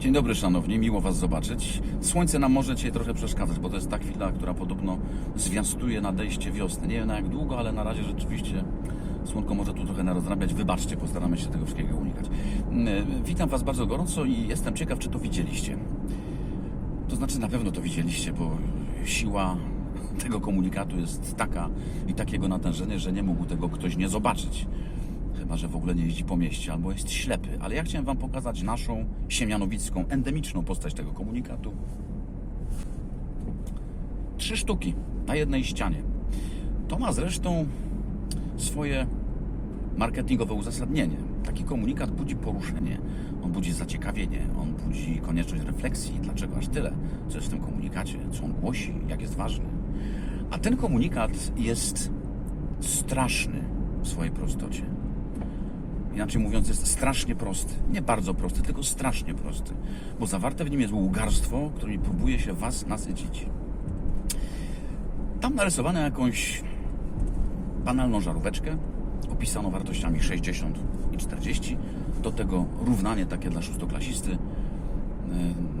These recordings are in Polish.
Dzień dobry szanowni, miło Was zobaczyć. Słońce nam może dzisiaj trochę przeszkadzać, bo to jest ta chwila, która podobno zwiastuje nadejście wiosny. Nie wiem na jak długo, ale na razie rzeczywiście słonko może tu trochę narozrabiać. Wybaczcie, postaramy się tego wszystkiego unikać. Mm, Witam Was bardzo gorąco i jestem ciekaw, czy to widzieliście. To znaczy na pewno to widzieliście, bo siła tego komunikatu jest taka i takiego natężenia, że nie mógł tego ktoś nie zobaczyć. Chyba, że w ogóle nie jeździ po mieście albo jest ślepy. Ale ja chciałem Wam pokazać naszą siemianowicką, endemiczną postać tego komunikatu. Trzy sztuki na jednej ścianie. To ma zresztą swoje marketingowe uzasadnienie. Taki komunikat budzi poruszenie, on budzi zaciekawienie, on budzi konieczność refleksji, dlaczego aż tyle, co jest w tym komunikacie, co on głosi, jak jest ważny. A ten komunikat jest straszny w swojej prostocie. Inaczej mówiąc, jest strasznie prosty. Nie bardzo prosty, tylko strasznie prosty. Bo zawarte w nim jest łgarstwo, którym próbuje się Was nasycić. Tam narysowano jakąś banalną żaróweczkę, opisano wartościami 60 i 40. Do tego równanie takie dla szóstoklasisty,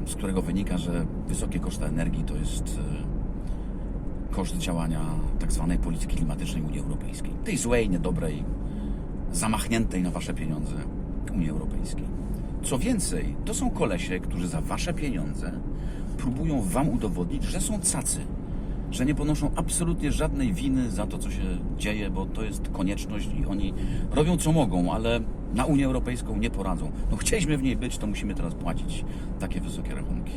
z którego wynika, że wysokie koszty energii to jest yy, koszt działania tak zwanej polityki klimatycznej Unii Europejskiej. Tej złej, niedobrej, zamachniętej na wasze pieniądze Unii Europejskiej. Co więcej, to są kolesie, którzy za wasze pieniądze próbują wam udowodnić, że są cacy, że nie ponoszą absolutnie żadnej winy za to, co się dzieje, bo to jest konieczność i oni robią co mogą, ale na Unię Europejską nie poradzą. No chcieliśmy w niej być, to musimy teraz płacić takie wysokie rachunki.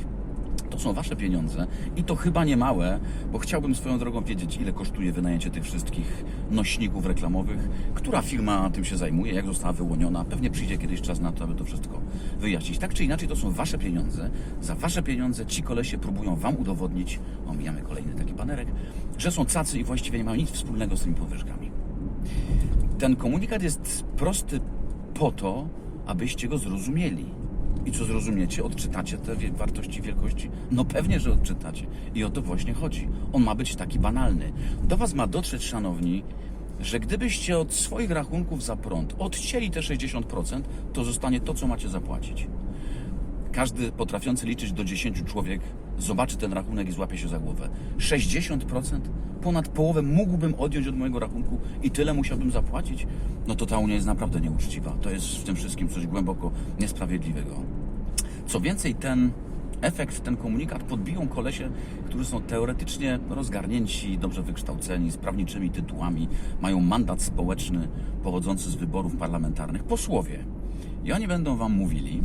To są wasze pieniądze i to chyba nie małe, bo chciałbym swoją drogą wiedzieć, ile kosztuje wynajęcie tych wszystkich nośników reklamowych, która firma tym się zajmuje, jak została wyłoniona. Pewnie przyjdzie kiedyś czas na to, aby to wszystko wyjaśnić. Tak czy inaczej, to są wasze pieniądze. Za wasze pieniądze ci kolesie próbują wam udowodnić, omijamy kolejny taki banerek, że są cacy i właściwie nie mają nic wspólnego z tymi podwyżkami. Ten komunikat jest prosty po to, abyście go zrozumieli. I co zrozumiecie? Odczytacie te wartości wielkości? No pewnie, że odczytacie. I o to właśnie chodzi. On ma być taki banalny. Do Was ma dotrzeć, szanowni, że gdybyście od swoich rachunków za prąd odcięli te 60%, to zostanie to, co macie zapłacić. Każdy potrafiący liczyć do 10 człowiek zobaczy ten rachunek i złapie się za głowę. 60%? Ponad połowę mógłbym odjąć od mojego rachunku i tyle musiałbym zapłacić? No to ta Unia jest naprawdę nieuczciwa. To jest w tym wszystkim coś głęboko niesprawiedliwego. Co więcej, ten efekt, ten komunikat podbiją kolesie, którzy są teoretycznie rozgarnięci, dobrze wykształceni, z prawniczymi tytułami, mają mandat społeczny pochodzący z wyborów parlamentarnych, posłowie. I oni będą wam mówili,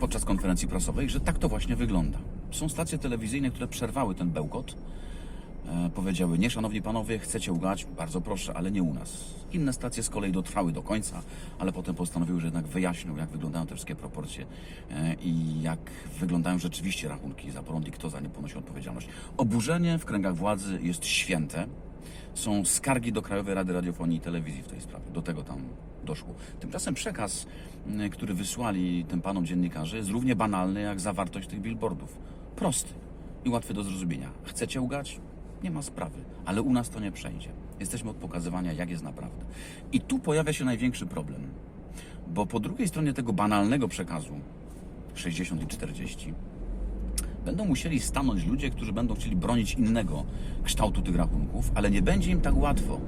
podczas konferencji prasowej, że tak to właśnie wygląda. Są stacje telewizyjne, które przerwały ten bełkot. E, powiedziały, nie szanowni panowie, chcecie ugać, bardzo proszę, ale nie u nas. Inne stacje z kolei dotrwały do końca, ale potem postanowiły, że jednak wyjaśnią, jak wyglądają te wszystkie proporcje e, i jak wyglądają rzeczywiście rachunki za prąd i kto za nie ponosi odpowiedzialność. Oburzenie w kręgach władzy jest święte. Są skargi do Krajowej Rady Radiofonii i Telewizji w tej sprawie. Do tego tam doszło. Tymczasem przekaz, y, który wysłali tym panom dziennikarze, jest równie banalny jak zawartość tych billboardów. Prosty i łatwy do zrozumienia. Chcecie ugać? Nie ma sprawy, ale u nas to nie przejdzie. Jesteśmy od pokazywania, jak jest naprawdę. I tu pojawia się największy problem, bo po drugiej stronie tego banalnego przekazu 60 i 40 będą musieli stanąć ludzie, którzy będą chcieli bronić innego kształtu tych rachunków, ale nie będzie im tak łatwo,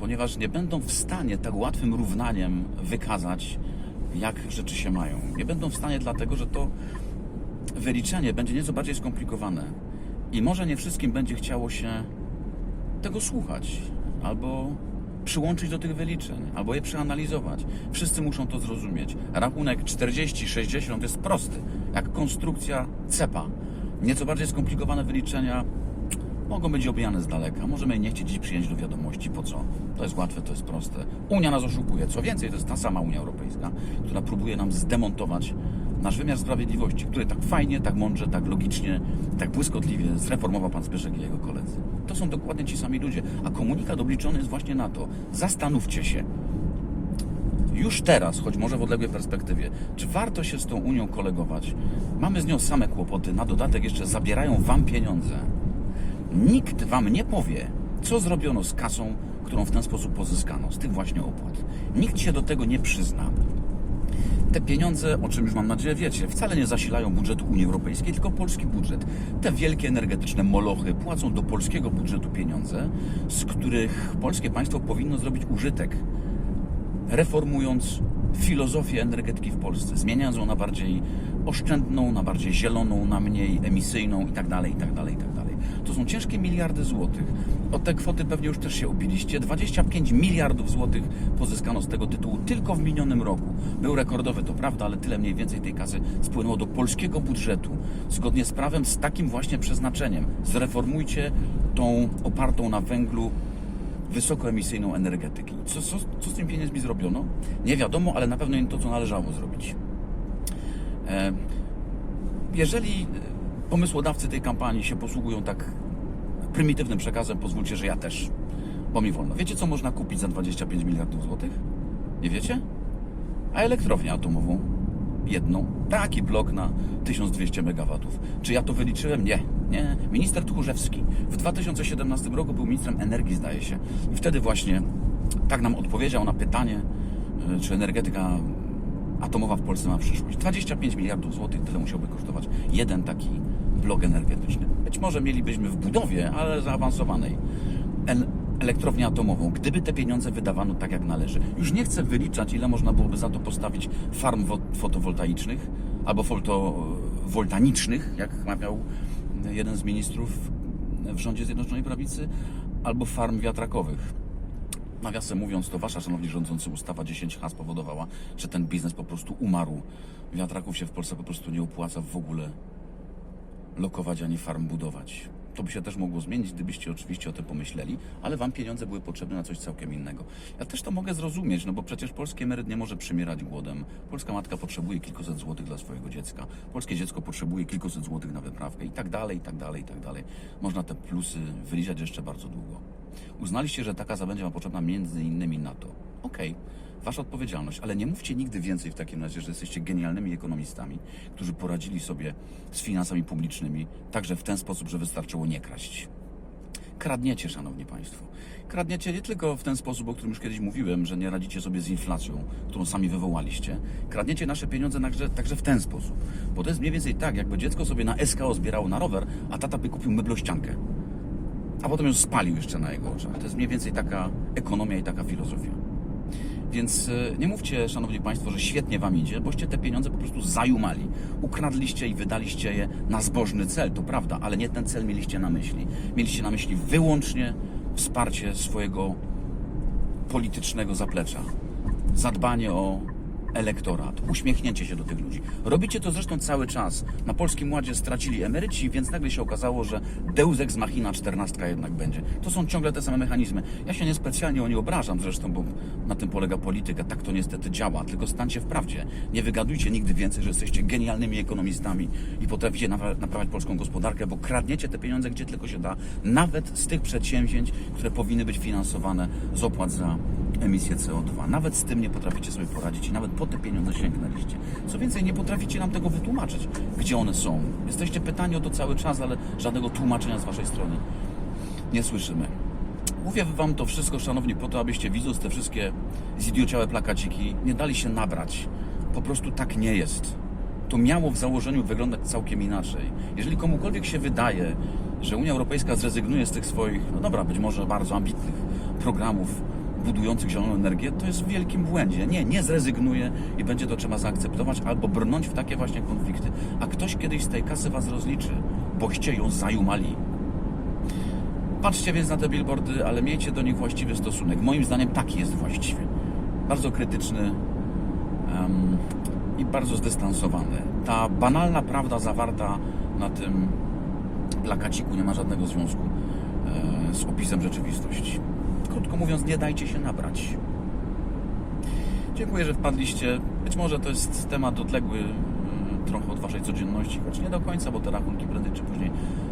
ponieważ nie będą w stanie tak łatwym równaniem wykazać, jak rzeczy się mają. Nie będą w stanie dlatego, że to wyliczenie będzie nieco bardziej skomplikowane i może nie wszystkim będzie chciało się tego słuchać albo przyłączyć do tych wyliczeń, albo je przeanalizować. Wszyscy muszą to zrozumieć. Rachunek 40-60 jest prosty, jak konstrukcja cepa. Nieco bardziej skomplikowane wyliczenia mogą być obijane z daleka. Możemy nie chcieć dziś przyjąć do wiadomości. Po co? To jest łatwe, to jest proste. Unia nas oszukuje. Co więcej, to jest ta sama Unia Europejska, która próbuje nam zdemontować nasz wymiar sprawiedliwości, który tak fajnie, tak mądrze, tak logicznie, tak błyskotliwie zreformował pan Zbyszek i jego koledzy. To są dokładnie ci sami ludzie, a komunikat obliczony jest właśnie na to. Zastanówcie się, już teraz, choć może w odległej perspektywie, czy warto się z tą Unią kolegować? Mamy z nią same kłopoty, na dodatek jeszcze zabierają Wam pieniądze. Nikt Wam nie powie, co zrobiono z kasą, którą w ten sposób pozyskano, z tych właśnie opłat. Nikt się do tego nie przyzna. Te pieniądze, o czym już mam nadzieję wiecie, wcale nie zasilają budżetu Unii Europejskiej, tylko polski budżet. Te wielkie energetyczne molochy płacą do polskiego budżetu pieniądze, z których polskie państwo powinno zrobić użytek, reformując filozofię energetyki w Polsce, zmieniając ją na bardziej oszczędną, na bardziej zieloną, na mniej emisyjną itd., itd., itd. To są ciężkie miliardy złotych. O te kwoty pewnie już też się obiliście. 25 miliardów złotych pozyskano z tego tytułu tylko w minionym roku. Był rekordowy, to prawda, ale tyle mniej więcej tej kasy spłynęło do polskiego budżetu. Zgodnie z prawem, z takim właśnie przeznaczeniem. Zreformujcie tą opartą na węglu wysokoemisyjną energetyki. Co, co, co z tym pieniędzmi zrobiono? Nie wiadomo, ale na pewno nie to, co należało zrobić. E, Jeżeli e, pomysłodawcy tej kampanii się posługują tak prymitywnym przekazem, pozwólcie, że ja też, bo mi wolno. Wiecie, co można kupić za 25 miliardów złotych? Nie wiecie? A elektrownię atomową. Jedną. Taki blok na 1200 MW. Czy ja to wyliczyłem? Nie. Nie. Minister Tchórzewski w 2017 roku był ministrem energii, zdaje się. I wtedy właśnie tak nam odpowiedział na pytanie, y, czy energetyka atomowa w Polsce ma przyszłość. 25 miliardów złotych tyle musiałby kosztować jeden taki blok energetyczny. Być może mielibyśmy w budowie, ale zaawansowanej, el- elektrownię atomową, gdyby te pieniądze wydawano tak jak należy. Już nie chcę wyliczać, ile można byłoby za to postawić farm wo- fotowoltaicznych albo fotowoltanicznych, jak mawiał jeden z ministrów w rządzie Zjednoczonej Prawicy, albo farm wiatrakowych. Nawiasem mówiąc, to wasza, szanowni rządzący, ustawa 10H spowodowała, że ten biznes po prostu umarł. Wiatraków się w Polsce po prostu nie opłaca w ogóle lokować ani farm budować. To by się też mogło zmienić, gdybyście oczywiście o tym pomyśleli, ale wam pieniądze były potrzebne na coś całkiem innego. Ja też to mogę zrozumieć, no bo przecież polski emeryt nie może przymierać głodem. Polska matka potrzebuje kilkuset złotych dla swojego dziecka. Polskie dziecko potrzebuje kilkuset złotych na wyprawkę i tak dalej, i tak dalej, i tak dalej. Można te plusy wyliczać jeszcze bardzo długo. Uznaliście, że ta kasa będzie wam potrzebna między innymi na to. Okej, wasza odpowiedzialność, ale nie mówcie nigdy więcej w takim razie, że jesteście genialnymi ekonomistami, którzy poradzili sobie z finansami publicznymi także w ten sposób, że wystarczyło nie kraść. Kradniecie, szanowni państwo. Kradniecie nie tylko w ten sposób, o którym już kiedyś mówiłem, że nie radzicie sobie z inflacją, którą sami wywołaliście. Kradniecie nasze pieniądze także, także w ten sposób. Bo to jest mniej więcej tak, jakby dziecko sobie na SKO zbierało na rower, a tata by kupił meblościankę. A potem ją spalił jeszcze na jego oczach. To jest mniej więcej taka ekonomia i taka filozofia. Więc e, nie mówcie, szanowni państwo, że świetnie wam idzie, boście te pieniądze po prostu zajumali. Ukradliście i wydaliście je na zbożny cel, to prawda, ale nie ten cel mieliście na myśli. Mieliście na myśli wyłącznie wsparcie swojego politycznego zaplecza. Zadbanie o elektorat, uśmiechnięcie się do tych ludzi. Robicie to zresztą cały czas. Na Polskim Ładzie stracili emeryci, więc nagle się okazało, że Deus Ex Machina 14 jednak będzie. To są ciągle te same mechanizmy. Ja się niespecjalnie o nie obrażam zresztą, bo na tym polega polityka. Tak to niestety działa. Tylko stańcie w prawdzie. Nie wygadujcie nigdy więcej, że jesteście genialnymi ekonomistami i potraficie napraw- naprawiać polską gospodarkę, bo kradniecie te pieniądze gdzie tylko się da, nawet z tych przedsięwzięć, które powinny być finansowane z opłat za emisję CO2. Nawet z tym nie potraficie sobie poradzić i nawet po te pieniądze sięgnęliście. Co więcej, nie potraficie nam tego wytłumaczyć, gdzie one są. Jesteście pytani o to cały czas, ale żadnego tłumaczenia z waszej strony nie słyszymy. Mówię wam to wszystko, szanowni, po to, abyście widząc te wszystkie zidiociałe plakaciki, nie dali się nabrać. Po prostu tak nie jest. To miało w założeniu wyglądać całkiem inaczej. Jeżeli komukolwiek się wydaje, że Unia Europejska zrezygnuje z tych swoich, no dobra, być może bardzo ambitnych programów budujących zieloną energię, to jest w wielkim błędzie. Nie, nie zrezygnuje i będzie to trzeba zaakceptować albo brnąć w takie właśnie konflikty. A ktoś kiedyś z tej kasy was rozliczy, boście ją zajumali. Patrzcie więc na te billboardy, ale miejcie do nich właściwy stosunek. Moim zdaniem taki jest właściwy. Bardzo krytyczny em, i bardzo zdystansowany. Ta banalna prawda zawarta na tym plakaciku nie ma żadnego związku e, z opisem rzeczywistości. Krótko mówiąc, nie dajcie się nabrać. Dziękuję, że wpadliście. Być może to jest temat odległy mm, trochę od Waszej codzienności, choć nie do końca, bo te rachunki prędzej czy później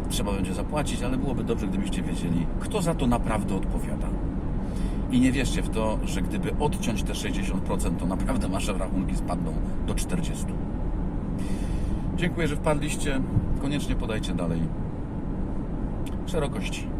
trzeba będzie zapłacić, ale byłoby dobrze, gdybyście wiedzieli, kto za to naprawdę odpowiada. I nie wierzcie w to, że gdyby odciąć te 60%, to naprawdę Wasze rachunki spadną do 40%. Dziękuję, że wpadliście. Koniecznie podajcie dalej szerokości.